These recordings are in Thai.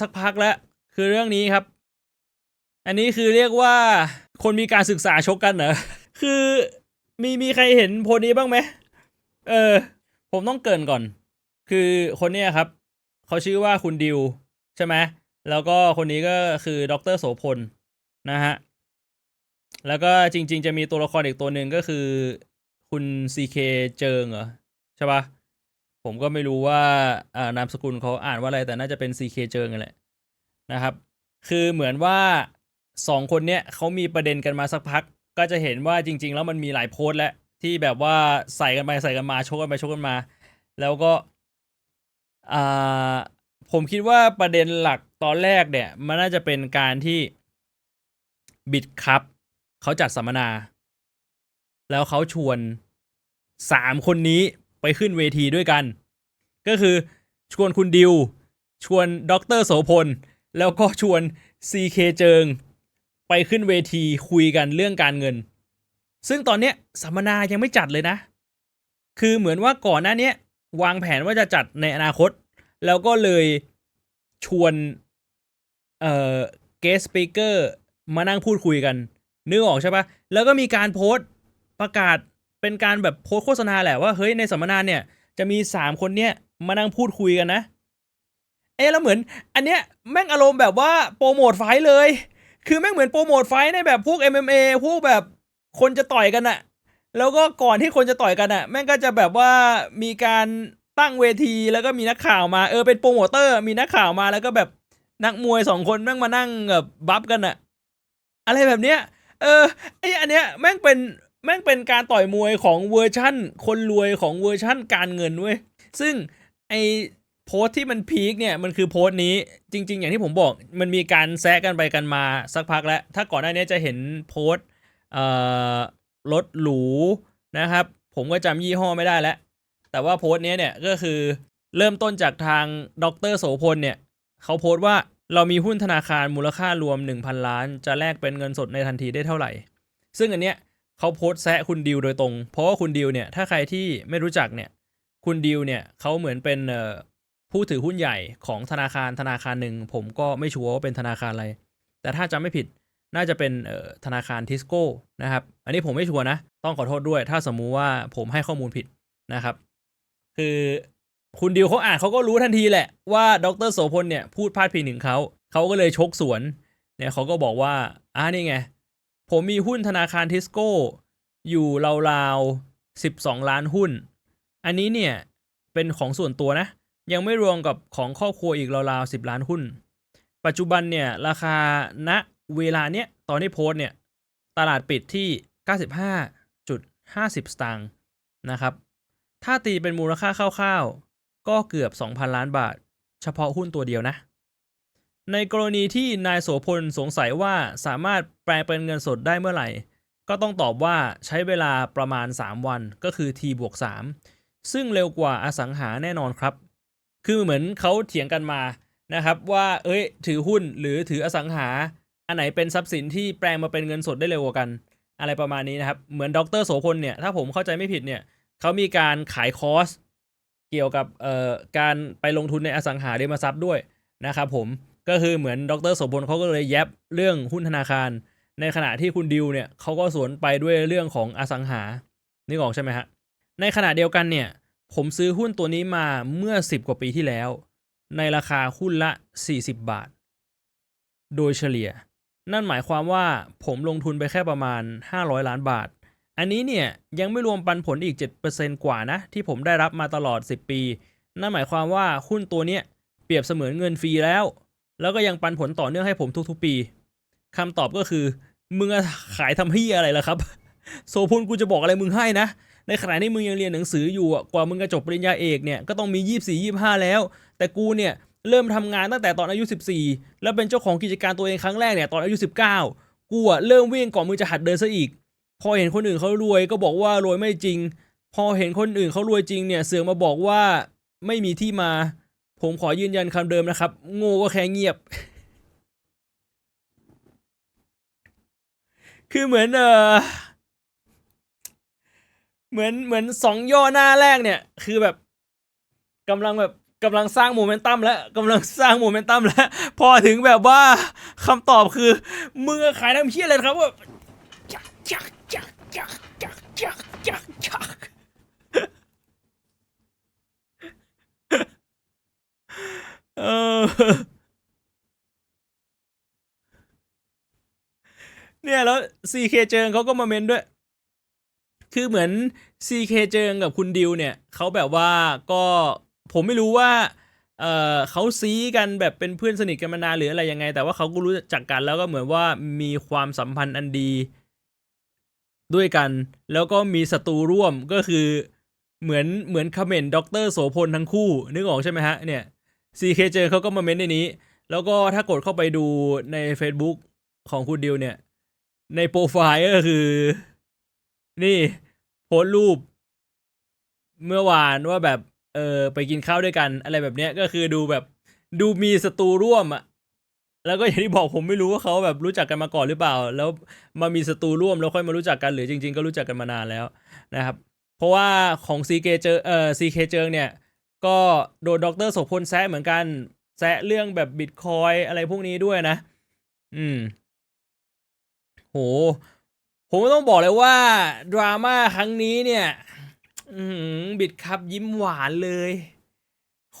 สักพักแล้วคือเรื่องนี้ครับ อันนี้คือเรียกว่าคนมีการศึกษาชกกันเหรอคือมีมีใครเห็นโพนี้บ้างไหมเออ ผมต้องเกินก่อน คือคนเนี้ยครับเขาชื่อว่าคุณดิวใช่ไหมแล้วก็คนนี้ก็คือดรโสพลนะฮะแล้วก็จริง ๆ จะมีตัวละครอีกตัวหนึ่งก็คือ คุณซีเคเจิงเหรอใช่ปะ ผมก็ไม่รู้ว่าอ่านามสกุลเขาอ่านว่าอะไรแต่น่าจะเป็นซีเคเจิงนั่นแหละนะครับ คือเหมือนว่าสองคนเนี้ยเขามีประเด็นกันมาสักพัก ก็จะเห็นว่าจริง ๆ แล้วมันมีหลายโพสต์แล้วที่แบบว่าใส่กันไปใส่กันมาชกกันไปชกกันมา แล้วก็อ่าผมคิดว่าประเด็นหลักตอนแรกเนี่ย มันน่าจะเป็นการที่บิดครับเขาจัดสัมมนา แล้วเขาชวนสามคนนี้ ไปขึ้นเวทีด้วยกัน ก็คือชวนคุณดิว ชวนดรโสพล แล้วก็ชวน CK เจิง ไปขึ้นเวทีคุยกันเรื่องการเงิน ซึ่งตอนเนี้ยสัมมนายังไม่จัดเลยนะ คือเหมือนว่าก่อนหน้านี้วางแผนว่าจะจัดในอนาคต แล้วก็เลยชวนเอ่อ guest speaker มานั่งพูดคุยกันนึกออกใช่ปะแล้วก็มีการโพสต์ประกาศ เป็นการแบบโพสโฆษณาแหละว่าเฮ้ยในสัมมนาเนี่ยจะมีสามคนเนี้ยมานั่งพูดคุยกันนะ เอ๊แล้วเหมือน อันเนี้ยแม่งอารมณ์แบบว่าโปรโมทไฟเลย คือแม่งเหมือนโปรโมทไฟในแบบพวก MMA พวกแบบคนจะต่อยกันอะแล้วก็ก่อนที่คนจะต่อยกันอะแม่งก็จะแบบว่ามีการตั้งเวทีแล้วก็มีนักข่าวมาเออเป็นโปรโมเตอร์ มีนักข่าวมาแล้วก็แบบนักมวยสองคนแม่งมานั่งแบบบัฟกันอะอะไรแบบเนี้ยเออไออันเนี้ยแม่งเป็น แม่งเป็นการต่อยมวยของเวอร์ชั่น คนรวยของเวอร์ชั่นการเงินเว้ยซึ่งไอโพสที่มันพีคเนี่ยมันคือโพสต์นี้จริง ๆ อย่างที่ผมบอกมันมีการแซะกันไปกันมาสักพักแล้ว ถ้าก่อนหน้านี้จะเห็นโพสต์รถหรูนะครับ ผมก็จำยี่ห้อไม่ได้แล้ว แต่ว่าโพสต์เนี้ยเนี่ยก็คือเริ่มต้นจากทางดรโสพลเนี่ยเขาโพสต์ว่าเรามีหุ้นธนาคารมูลค่ารวม 1,000 ล้าน จะแลกเป็นเงินสดในทันทีได้เท่าไหร่ ซึ่งอันเนี้ย เขาโพสแซะคุณดิวโดยตรง เพราะว่าคุณดิวเนี่ยถ้าใครที่ไม่รู้จักเนี่ย คุณดิวเนี่ยเขาเหมือนเป็นผู้ถือหุ้นใหญ่ของธนาคารธนาคารหนึ่ง ผมก็ไม่ชัวร์ว่าเป็นธนาคารอะไร แต่ถ้าจำไม่ผิดน่าจะเป็นธนาคารทิสโก้นะครับ อันนี้ผมไม่ชัวร์นะ ต้องขอโทษด้วย ถ้าสมมุติว่าผมให้ข้อมูลผิดนะครับ คือคุณดิวเขาอ่านเขาก็รู้ทันทีแหละว่าดรโสพลเนี่ยพูดพาดพิงถึงเขา เขาก็เลยชกสวน เนี่ยเขาก็บอกว่าอ่านี่ไง ผมมีหุ้นธนาคารทิสโก้ อยู่ราวๆ12 ล้านหุ้น อันนี้เนี่ย เป็นของส่วนตัวนะ ยังไม่รวมกับของครอบครัวอีกราวๆ10 ล้านหุ้น ปัจจุบันเนี่ย ราคาณเวลาเนี้ยตอนที่โพสเนี่ย ตลาดปิดที่ 95.50 สตางค์นะครับ ถ้าตีเป็นมูลค่าคร่าวๆ ก็เกือบ 2,000 ล้านบาท เฉพาะหุ้นตัวเดียวนะ ในกรณีที่นายโสพลสงสัยว่าสามารถ แปลเป็นเงินสดได้เมื่อไหร่ ก็ต้องตอบว่าใช้เวลาประมาณ 3 วันก็คือ t บวก3ซึ่งเร็วกว่าอสังหาแน่นอนครับ คือเหมือนเขาเถียงกันมานะครับว่าเอ้ย ถือหุ้นหรือถืออสังหา อันไหนเป็นทรัพย์สินที่แปลงมาเป็นเงินสดได้เร็วกว่ากัน อะไรประมาณนี้นะครับ เหมือนดรโสพลเนี่ยถ้าผมเข้าใจไม่ผิดเนี่ยเขามีการขายคอร์สเกี่ยวกับเอ่อการไปลงทุนในอสังหาริมทรัพย์ด้วยนะครับผมก็คือเหมือนดรโสพลเขาก็เลยแยบเรื่องหุ้นธนาคาร ในขณะที่คุณดิวเนี่ยเขาก็สวนไปด้วยเรื่องของอสังหานึกออกใช่ไหมฮะในขณะเดียวกันเนี่ย ผมซื้อหุ้นตัวนี้มาเมื่อ 10 กว่าปีที่แล้ว ในราคาหุ้นละ 40 บาท โดยเฉลี่ย นั่นหมายความว่าผมลงทุนไปแค่ประมาณ 500 ล้านบาท อันนี้เนี่ยยังไม่รวมปันผลอีก 7%กว่านะ ที่ผมได้รับมาตลอด 10 ปี นั่นหมายความว่าหุ้นตัวเนี้ยเปรียบเสมือนเงินฟรีแล้ว แล้วก็ยังปันผลต่อเนื่องให้ผมทุกๆปี คำตอบก็คือมึงอะขายทำเฮียอะไรล่ะครับ โซพุนกูจะบอกอะไรมึงให้นะ ในขณะที่มึงยังเรียนหนังสืออยู่กว่ามึงจะจบปริญญาเอกเนี่ยก็ต้องมี 24 25 แล้ว แต่กูเนี่ยเริ่มทำงานตั้งแต่ตอนอายุ 14 แล้วเป็นเจ้าของกิจการตัวเองครั้งแรกเนี่ยตอนอายุ 19 กูอะเริ่มวิ่งก่อนมึงจะหัดเดินซะอีก พอเห็นคนอื่นเขารวยก็บอกว่ารวยไม่จริง พอเห็นคนอื่นเขารวยจริงเนี่ยเสือมาบอกว่าไม่มีที่มา ผมขอยืนยันคำเดิมนะครับ โง่ก็แค่เงียบ คือเหมือนเออเหมือนเหมือนสองย่อหน้าแรกเนี่ย คือแบบกำลังแบบกำลังสร้างโมเมนตัมแล้วกำลังสร้างโมเมนตัมแล้ว พอถึงแบบว่าคำตอบคือมึงอขายน้ำเชี่ยอะไรครับว่าจักจักจักจักจักจักจักจักเออ เนี่ยแล้ว CK เจิงเขาก็มาเมนด้วย คือเหมือน CK เจิงกับคุณดิวเนี่ยเขาแบบว่าก็ผมไม่รู้ว่าเออเขาซีกันแบบเป็นเพื่อนสนิทกันมานานหรืออะไรยังไง แต่ว่าเขาก็รู้จักกันแล้วก็เหมือนว่ามีความสัมพันธ์อันดีด้วยกัน แล้วก็มีศัตรูร่วมก็คือเหมือนเหมือนคอมเมนต์ด็อกเตอร์โสพลทั้งคู่ นึกออกใช่ไหมฮะเนี่ย CK เจอเขาก็มาเมนในนี้ แล้วก็ถ้ากดเข้าไปดูใน Facebook ของคุณดิวเนี่ย ในโปรไฟล์ก็คือ นี่โพสรูป เมื่อวานว่าแบบ เออ ไปกินข้าวด้วยกัน อะไรแบบเนี้ยก็คือดูแบบ ดูมีศัตรูร่วมอะแล้วก็อย่างที่บอกผมไม่รู้ว่าเขาแบบรู้จักกันมาก่อนหรือเปล่า แล้วมามีศัตรูร่วมแล้วค่อยมารู้จักกันหรือจริง ๆ ก็รู้จักกันมานานแล้วนะครับ เพราะว่าของ CK เจอเอ่อ CK เจิงเนี่ย ก็โดนด็อกเตอรโสพลแซะเหมือนกันแซะเรื่องแบบบิตคอยอะไรพวกนี้ด้วยนะ อืม โห ผมต้องบอกเลยว่า ดราม่าครั้งนี้เนี่ยบิดครับยิ้มหวานเลย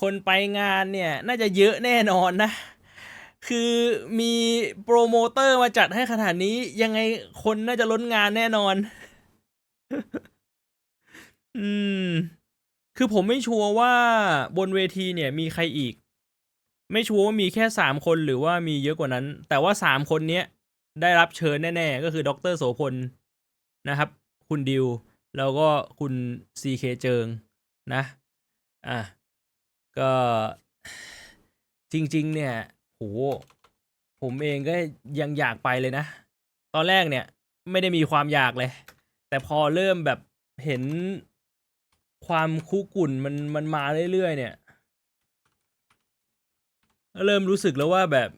คนไปงานเนี่ย น่าจะเยอะแน่นอนนะ คือมีโปรโมเตอร์มาจัดให้ขนาดนี้ ยังไงคนน่าจะล้นงานแน่นอน อืม คือผมไม่ชัวร์ว่าบนเวทีเนี่ย มีใครอีก ไม่ชัวร์ว่ามีแค่สามคนหรือว่ามีเยอะกว่านั้น แต่ว่าสามคนเนี้ย ได้รับเชิญแน่ๆ ก็คือดรโสพลนะครับ คุณดิว แล้วก็คุณซีเคเจิงนะ อะ ก็จริง ๆ เนี่ยโหผมเองก็ยังอยากไปเลยนะ ตอนแรกเนี่ยไม่ได้มีความอยากเลย แต่พอเริ่มแบบเห็นความคุกุ่นมันมันมาเรื่อยๆเนี่ยก็เริ่มรู้สึกแล้วว่าแบบ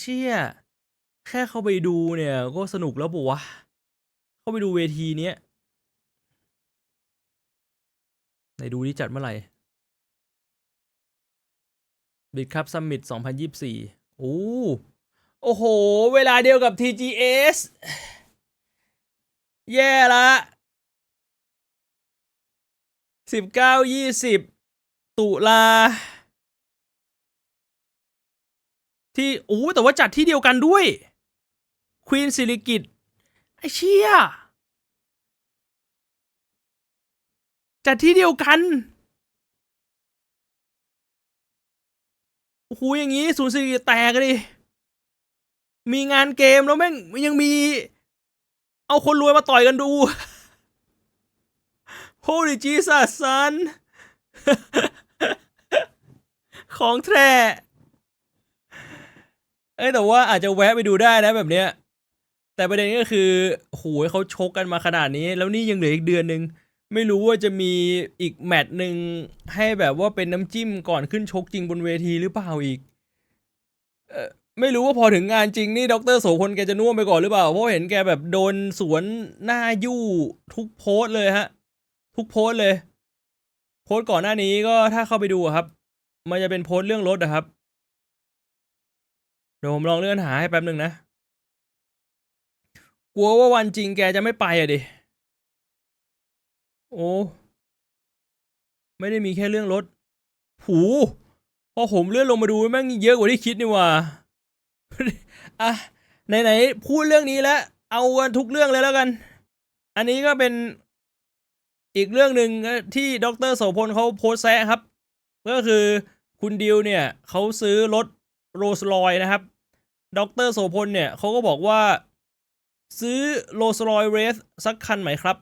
เชี่ย แค่เข้าไปดูเนี่ย ก็สนุกแล้วปะวะ เข้าไปดูเวทีเนี้ยไหนดูที่จัดเมื่อไหร่บิดครับซัมมิต2024 โอ้โอ้โห เวลาเดียวกับ TGS แย่ละสิบเก้ายี่สิบตุลา ที่โอ้แต่ว่าจัดที่เดียวกันด้วย ควีนสิริกิตไอเชี่ยจัดที่เดียวกันโอ้โหอย่างงี้ศูนย์สิริกิตแตกดิมีงานเกมแล้วแม่งยังมี เอาคนรวยมาต่อยกันดู Holy Jesus son ของแท้เอ้แต่ว่าอาจจะแวะไปดูได้นะแบบเนี้ย แต่ประเด็นก็คือโหยเขาชกกันมาขนาดนี้ แล้วนี่ยังเหลืออีกเดือนหนึ่งไม่รู้ว่าจะมีอีกแมตช์หนึ่งให้แบบว่าเป็นน้ำจิ้มก่อนขึ้นชกจริงบนเวทีหรือเปล่าอีก เออไม่รู้ว่าพอถึงงานจริงนี่ดรโสพลแกจะน่วมไปก่อนหรือเปล่า เพราะเห็นแกแบบโดนสวนหน้ายู่ทุกโพสเลยฮะ ทุกโพสเลย โพสก่อนหน้านี้ก็ถ้าเข้าไปดูครับ มันจะเป็นโพสเรื่องรถอะครับ เดี๋ยวผมลองเลื่อนหาให้แป๊บหนึ่งนะ กลัวว่าวันจริงแกจะไม่ไปอะดิ โอ้ ไม่ได้มีแค่เรื่องรถ หู พอผมเลื่อนลงมาดูแม่งเยอะกว่าที่คิดนี่ว่า อะ ไหนๆ พูดเรื่องนี้แล้ว เอากันทุกเรื่องเลยแล้วกัน อันนี้ก็เป็นอีกเรื่องหนึ่งที่ดรโสพลเขาโพสแซะครับ ก็คือคุณดิวเนี่ยเขาซื้อรถโรลส์รอยนะครับ ดรโสพลเนี่ยเขาก็บอกว่า ซื้อโรลส์รอยเรสสักคันไหมครับ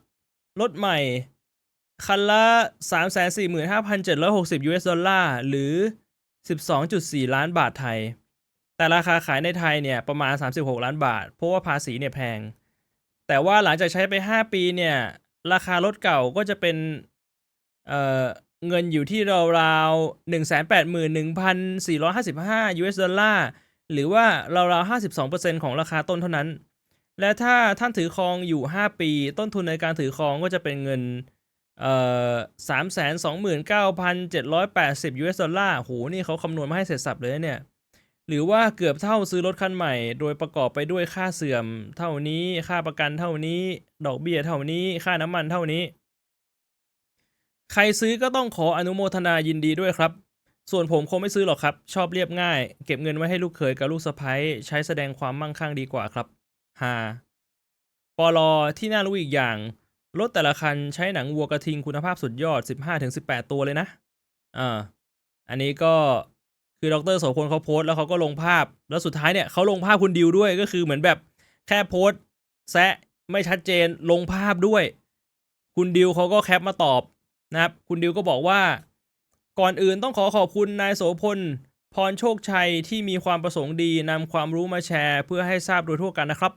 รถใหม่ คันละ 345,760 US ดอลลาร์ หรือ 12.4 ล้านบาทไทย แต่ราคาขายในไทยเนี่ย ประมาณ 36 ล้านบาท เพราะว่าภาษีเนี่ยแพง แต่ว่าหลังจากใช้ไป 5 ปีเนี่ย ราคารถเก่าก็จะเป็น เอ่อ เงินอยู่ที่ราวๆหนึ่งแสนแปดหมื่นหนึ่งพันสี่ร้อยห้าสิบห้า US ดอลลาร์ หรือว่าราวๆห้าสิบสองเปอร์เซ็นของราคาต้นเท่านั้น และถ้าท่านถือครองอยู่ห้าปี ต้นทุนในการถือครองก็จะเป็นเงินเอ่อสามแสนสองหมื่นเก้าพันเจ็ดร้อยแปดสิบ US ดอลลาร์โหนี่เขาคำนวณมาให้เสร็จสับเลยเนี่ย หรือว่าเกือบเท่าซื้อรถคันใหม่ โดยประกอบไปด้วยค่าเสื่อม เท่านี้ ค่าประกันเท่านี้ ดอกเบี้ยเท่านี้ ค่าน้ำมันเท่านี้ ใครซื้อก็ต้องขออนุโมทนายินดีด้วยครับ ส่วนผมคงไม่ซื้อหรอกครับ ชอบเรียบง่าย เก็บเงินไว้ให้ลูกเขยกับลูกสะใภ้ใช้แสดงความมั่งคั่งดีกว่าครับ ฮาปลอที่น่ารู้อีกอย่าง รถแต่ละคันใช้หนังวัวกระทิงคุณภาพสุดยอด 15-18 ตัวเลยนะอ่าอันนี้ก็คือดรโสพลเขาโพสต์แล้วเขาก็ลงภาพ แล้วสุดท้ายเนี่ยเขาลงภาพคุณดิวด้วยก็คือเหมือนแบบแค่โพสต์แซะไม่ชัดเจนลงภาพด้วย คุณดิวเขาก็แคปมาตอบนะครับ คุณดิวก็บอกว่า ก่อนอื่นต้องขอขอบคุณนายโสพลพรโชคชัยที่มีความประสงค์ดีนำความรู้มาแชร์ เพื่อให้ทราบโดยทั่วกันนะครับ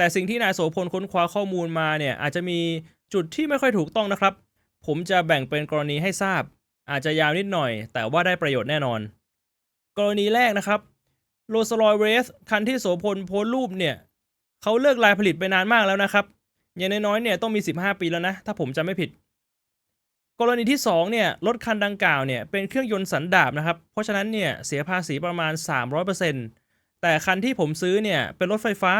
แต่สิ่งที่นายโสพลค้นคว้าข้อมูลมาเนี่ยอาจจะมีจุดที่ไม่ค่อยถูกต้องนะครับ ผมจะแบ่งเป็นกรณีให้ทราบ อาจจะยาวนิดหน่อย แต่ว่าได้ประโยชน์แน่นอน กรณีแรกนะครับโรสลอยเรสคันที่โสพลโพสรูปเนี่ยเขาเลิกลายผลิตไปนานมากแล้วนะครับ อย่างน้อยๆเนี่ยต้องมี 15 ปีแล้วนะ ถ้าผมจำไม่ผิด กรณีที่2เนี่ยรถคันดังกล่าวเนี่ยเป็นเครื่องยนต์สันดาปนะครับ เพราะฉะนั้นเนี่ยเสียภาษีประมาณ 300%แต่คันที่ผมซื้อเนี่ยเป็นรถไฟฟ้า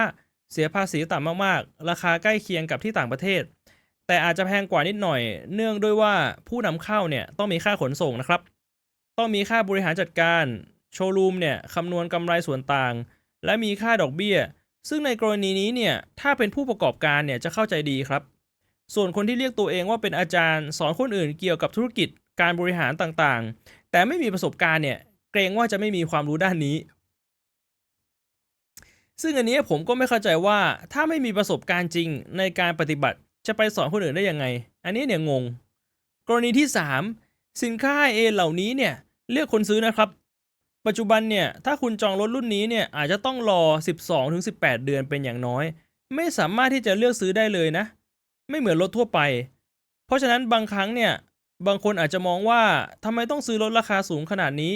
เสียภาษีต่ำมากๆ ราคาใกล้เคียงกับที่ต่างประเทศ แต่อาจจะแพงกว่านิดหน่อย เนื่องด้วยว่าผู้นำเข้าเนี่ยต้องมีค่าขนส่งนะครับ ต้องมีค่าบริหารจัดการ โชว์รูมเนี่ยคำนวณกำไรส่วนต่าง และมีค่าดอกเบี้ย ซึ่งในกรณีนี้เนี่ยถ้าเป็นผู้ประกอบการเนี่ยจะเข้าใจดีครับ ส่วนคนที่เรียกตัวเองว่าเป็นอาจารย์ สอนคนอื่นเกี่ยวกับธุรกิจการบริหารต่างๆ แต่ไม่มีประสบการณ์เนี่ยเกรงว่าจะไม่มีความรู้ด้านนี้ ซึ่งอันนี้ผมก็ไม่เข้าใจว่าถ้าไม่มีประสบการณ์จริงในการปฏิบัติจะไปสอนคนอื่นได้ยังไง อันนี้เนี่ยงง กรณีที่ 3 สินค้าเอเหล่านี้เนี่ยเลือกคนซื้อนะครับ ปัจจุบันเนี่ยถ้าคุณจองรถรุ่นนี้เนี่ยอาจจะต้องรอ 12-18 เดือนเป็นอย่างน้อย ไม่สามารถที่จะเลือกซื้อได้เลยนะ ไม่เหมือนรถทั่วไป เพราะฉะนั้นบางครั้งเนี่ยบางคนอาจจะมองว่าทำไมต้องซื้อรถราคาสูงขนาดนี้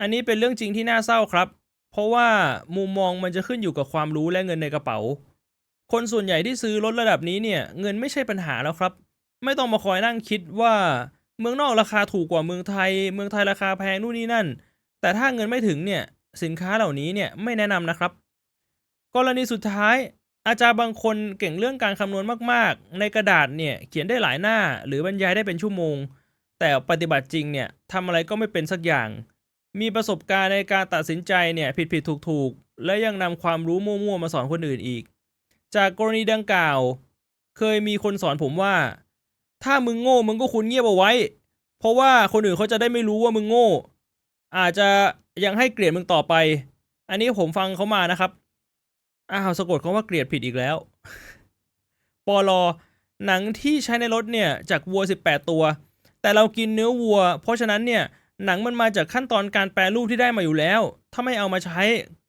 อันนี้เป็นเรื่องจริงที่น่าเศร้าครับ เพราะว่ามุมมองมันจะขึ้นอยู่กับความรู้และเงินในกระเป๋า คนส่วนใหญ่ที่ซื้อรถระดับนี้เนี่ย เงินไม่ใช่ปัญหาแล้วครับ ไม่ต้องมาคอยนั่งคิดว่าเมืองนอกราคาถูกกว่าเมืองไทย เมืองไทยราคาแพงนู่นนี่นั่น แต่ถ้าเงินไม่ถึงเนี่ยสินค้าเหล่านี้เนี่ยไม่แนะนำนะครับ กรณีสุดท้าย อาจารย์บางคนเก่งเรื่องการคำนวณมากๆ ในกระดาษเนี่ยเขียนได้หลายหน้า หรือบรรยายได้เป็นชั่วโมง แต่ปฏิบัติจริงเนี่ยทำอะไรก็ไม่เป็นสักอย่าง มีประสบการณ์ในการตัดสินใจเนี่ยผิดผิดถูกถูกและยังนำความรู้มั่วๆมาสอนคนอื่นอีก จากกรณีดังกล่าว เคยมีคนสอนผมว่า ถ้ามึงโง่มึงก็ควรเงียบเอาไว้ เพราะว่าคนอื่นเขาจะได้ไม่รู้ว่ามึงโง่ อาจจะยังให้เกลียดมึงต่อไป อันนี้ผมฟังเขามานะครับ อ้าวสะกดคำว่าเกลียดผิดอีกแล้วปอลอหนังที่ใช้ในรถเนี่ยจากวัว 18 ตัว แต่เรากินเนื้อวัว เพราะฉะนั้นเนี่ย หนังมันมาจากขั้นตอนการแปรรูปที่ได้มาอยู่แล้ว ถ้าไม่เอามาใช้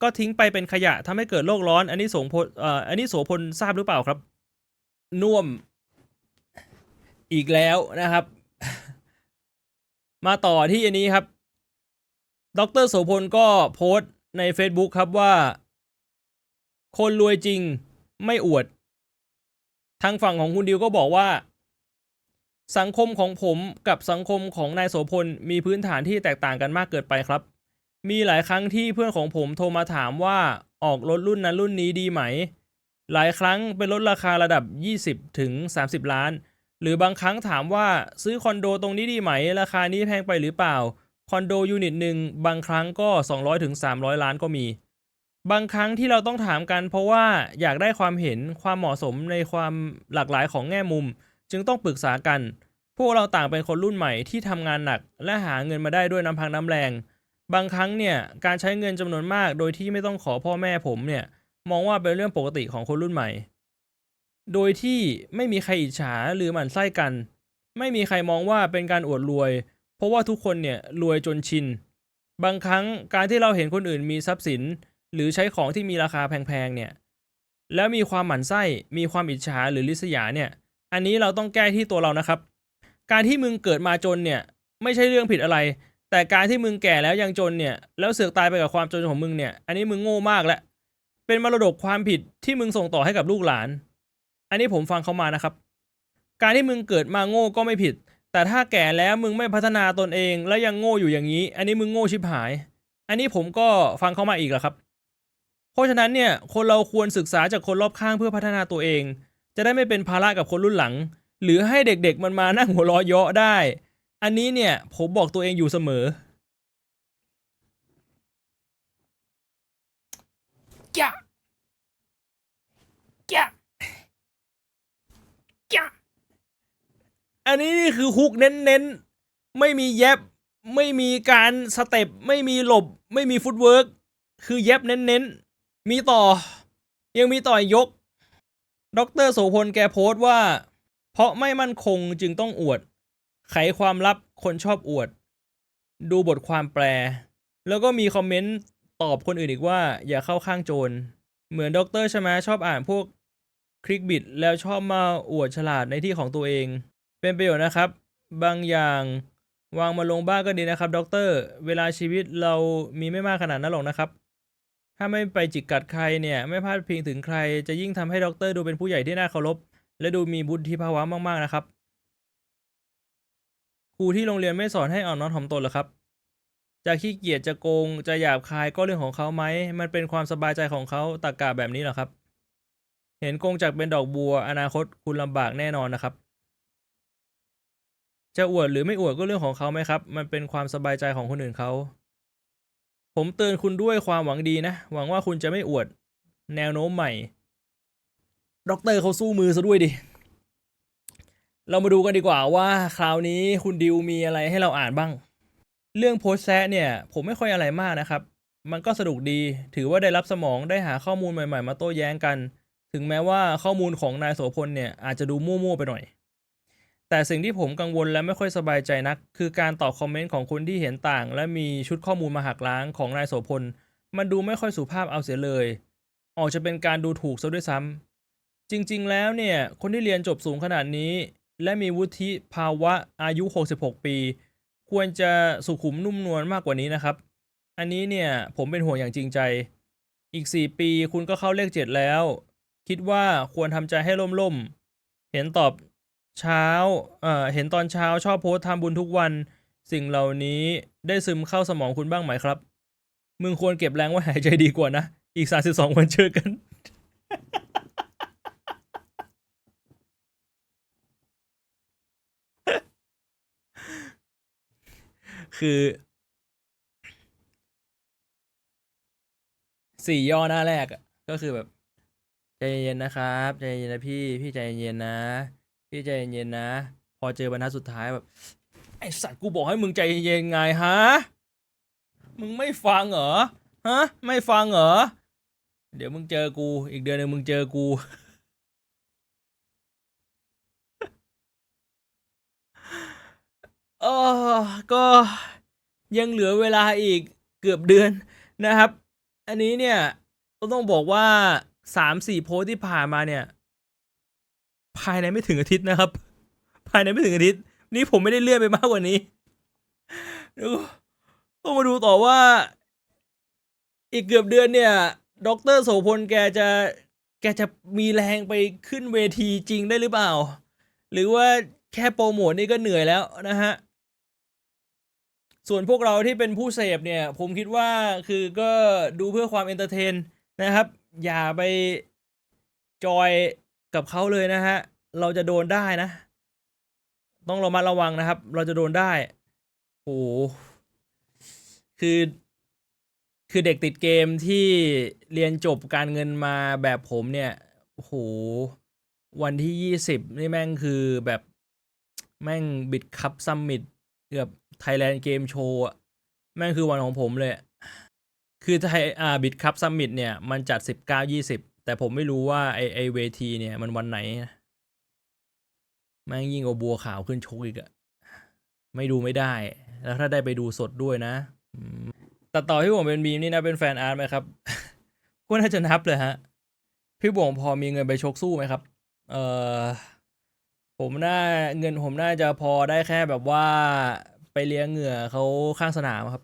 ก็ทิ้งไปเป็นขยะทำให้เกิดโลกร้อน อันนี้โสพลอ่ออันนี้โสพลทราบหรือเปล่าครับ น่วมอีกแล้วนะครับ มาต่อที่อันนี้ครับ ดรโสพลก็โพสต์ใน Facebook ครับว่า คนรวยจริงไม่อวด ทางฝั่งของคุณดิวก็บอกว่า สังคมของผมกับสังคมของนายโสพลมีพื้นฐานที่แตกต่างกันมากเกินไปครับ มีหลายครั้งที่เพื่อนของผมโทรมาถามว่าออกรถรุ่นนั้นรุ่นนี้ดีไหม หลายครั้งเป็นรถราคาระดับ 20 ถึง 30 ล้าน หรือบางครั้งถามว่าซื้อคอนโดตรงนี้ดีไหม ราคานี้แพงไปหรือเปล่า คอนโดยูนิตหนึ่งบางครั้งก็ 200ถึง300 ล้านก็มี บางครั้งที่เราต้องถามกันเพราะว่าอยากได้ความเห็นความเหมาะสมในความหลากหลายของแง่มุม จึงต้องปรึกษากัน พวกเราต่างเป็นคนรุ่นใหม่ที่ทำงานหนัก และหาเงินมาได้ด้วยน้ำพักน้ำแรง บางครั้งเนี่ยการใช้เงินจำนวนมาก โดยที่ไม่ต้องขอพ่อแม่ผมเนี่ยมองว่าเป็นเรื่องปกติของคนรุ่นใหม่ โดยที่ไม่มีใครอิจฉาหรือหมั่นไส้กัน ไม่มีใครมองว่าเป็นการอวดรวย เพราะว่าทุกคนเนี่ยรวยจนชิน บางครั้งการที่เราเห็นคนอื่นมีทรัพย์สิน หรือใช้ของที่มีราคาแพงๆเนี่ย แล้วมีความหมั่นไส้ มีความอิจฉาหรือริษยาเนี่ย อันนี้เราต้องแก้ที่ตัวเรานะครับ การที่มึงเกิดมาจนเนี่ย ไม่ใช่เรื่องผิดอะไร แต่การที่มึงแก่แล้วยังจนเนี่ย แล้วเสือกตายไปกับความจนของมึงเนี่ย อันนี้มึงโง่มากแล้วเป็นมรดกความผิดที่มึงส่งต่อให้กับลูกหลาน อันนี้ผมฟังเขามานะครับ การที่มึงเกิดมาโง่ก็ไม่ผิด แต่ถ้าแก่แล้วมึงไม่พัฒนาตนเองแล้วยังโง่อยู่อย่างนี้ อันนี้มึงโง่ชิบหาย อันนี้ผมก็ฟังเขามาอีกแล้วครับ เพราะฉะนั้นเนี่ย คนเราควรศึกษาจากคนรอบข้างเพื่อพัฒนาตัวเอง จะได้ไม่เป็นภาระกับคนรุ่นหลัง หรือให้เด็กๆมันมานั่งหัวเราะเยาะได้ อันนี้เนี่ยผมบอกตัวเองอยู่เสมอแกะแกะแกะอันนี้นี่คือฮุกเน้นๆ ไม่มีแยบ ไม่มีการสเต็ป ไม่มีหลบ ไม่มีฟุตเวิร์กคือแยบเน้นๆ มีต่อ ยังมีต่อยยก ดรโสพลแกโพสต์ว่า เพราะไม่มั่นคงจึงต้องอวด ไขความลับคนชอบอวด ดูบทความแปล แล้วก็มีคอมเมนต์ตอบคนอื่นอีกว่า อย่าเข้าข้างโจร เหมือนดรใช่ไหมชอบอ่านพวกคลิกบิดแล้วชอบมาอวดฉลาดในที่ของตัวเอง เป็นประโยชน์นะครับ บางอย่างวางมาลงบ้างก็ดีนะครับดรเวลาชีวิตเรามีไม่มากขนาดนั้นหรอกนะครับ ถ้าไม่ไปจิกกัดใครเนี่ยไม่พลาดพิงถึงใคร จะยิ่งทำให้ด็อกเตอร์ดูเป็นผู้ใหญ่ที่น่าเคารพและดูมีบุญที่ภาวะมากๆนะครับ ครูที่โรงเรียนไม่สอนให้อ่อนน้อมถ่อมตนหรอครับจะขี้เกียจจะโกงจะหยาบคายก็เรื่องของเขาไหม มันเป็นความสบายใจของเขาตากาแบบนี้หรอครับ เห็นโกงจากเป็นดอกบัว อนาคตคุณลำบากแน่นอนนะครับ จะอวดหรือไม่อวดก็เรื่องของเขาไหมครับ มันเป็นความสบายใจของคนอื่นเขา ผมเตือนคุณด้วยความหวังดีนะ หวังว่าคุณจะไม่อวด แนวโน้มใหม่ ด็อกเตอร์เขาสู้มือซะด้วยดิ เรามาดูกันดีกว่าว่าคราวนี้คุณดิวมีอะไรให้เราอ่านบ้าง เรื่องโพสแซเนี่ย ผมไม่ค่อยอะไรมากนะครับ มันก็สนุกดี ถือว่าได้รับสมองได้หาข้อมูลใหม่ ๆ มาโต้แย้งกัน ถึงแม้ว่าข้อมูลของนายโสพลเนี่ยอาจจะดูมั่วๆไปหน่อย แต่สิ่งที่ผมกังวลและไม่ค่อยสบายใจนัก คือการตอบคอมเมนต์ของคนที่เห็นต่าง และมีชุดข้อมูลมาหักล้างของนายโสพล มันดูไม่ค่อยสุภาพเอาเสียเลย ออกจะเป็นการดูถูกซะด้วยซ้ำจริงๆ แล้วเนี่ย คนที่เรียนจบสูงขนาดนี้ และมีวุฒิภาวะอายุ 66 ปี ควรจะสุขุมนุ่มนวลมากกว่านี้นะครับ อันนี้เนี่ยผมเป็นห่วงอย่างจริงใจ อีก 4 ปีคุณก็เข้าเลข 7 แล้ว คิดว่าควรทำใจให้ล่มๆเห็นตอบ เช้าเอ่อเห็นตอนเช้าชอบโพสต์ทำบุญทุกวัน สิ่งเหล่านี้ได้ซึมเข้าสมองคุณบ้างไหมครับ มึงควรเก็บแรงไว้หายใจดีกว่านะ อีก32วันเจอกัน คือ สี่ย่อหน้าแรกอะก็คือแบบ ใจเย็นๆนะครับ ใจเย็นๆนะพี่ พี่ใจเย็นๆนะ พี่ใจเย็นๆนะ พอเจอบรรทัดสุดท้ายแบบ ไอสัตว์กูบอกให้มึงใจเย็นๆไงฮะ มึงไม่ฟังเหรอ ฮะ ไม่ฟังเหรอ เดี๋ยวมึงเจอกู อีกเดือนหนึ่งมึงเจอกูเออก็ยังเหลือเวลาอีกเกือบเดือนนะครับ อันนี้เนี่ยก็ต้องบอกว่าสามสี่โพสที่ผ่านมาเนี่ย ภายในไม่ถึงอาทิตย์นะครับ ภายในไม่ถึงอาทิตย์ นี่ผมไม่ได้เลื่อนไปมากกว่านี้ดูต้องมาดูต่อว่า อีกเกือบเดือนเนี่ยดรโสพลแกจะแกจะมีแรงไปขึ้นเวทีจริงได้หรือเปล่า หรือว่าแค่โปรโมทนี่ก็เหนื่อยแล้วนะฮะ ส่วนพวกเราที่เป็นผู้เสพเนี่ย ผมคิดว่าคือก็ดูเพื่อความเอนเตอร์เทนนะครับ อย่าไปจอย กับเขาเลยนะฮะ เราจะโดนได้นะ ต้องระมัดระวังนะครับ เราจะโดนได้โอ้โหคือ คือเด็กติดเกมที่เรียนจบการเงินมาแบบผมเนี่ยโอ้โหวันที่ยี่สิบนี่แม่งคือแบบแม่งบิดคัพซัมมิตเกือบไทยแลนด์เกมโชว์แม่งคือวันของผมเลย คือไทยอ่าบิดคัพซัมมิตเนี่ย มันจัดสิบเก้ายี่สิบ แต่ผมไม่รู้ว่าไอไอเวทีเนี่ยมันวันไหนนะแม่งยิ่งกว่าบัวขาวขึ้นชกอีกอะไม่ดูไม่ได้ แล้วถ้าได้ไปดูสดด้วยนะแต่ต่อที่ผมเป็นบีมนี่นะเป็นแฟนอาร์ตไหมครับ ก็น่าจะนับเลยฮะ พี่บวงพอมีเงินไปชกสู้ไหมครับ เออผมน่าเงินผมน่าจะพอได้แค่แบบว่าไปเลี้ยงเหงื่อเขาข้างสนามครับ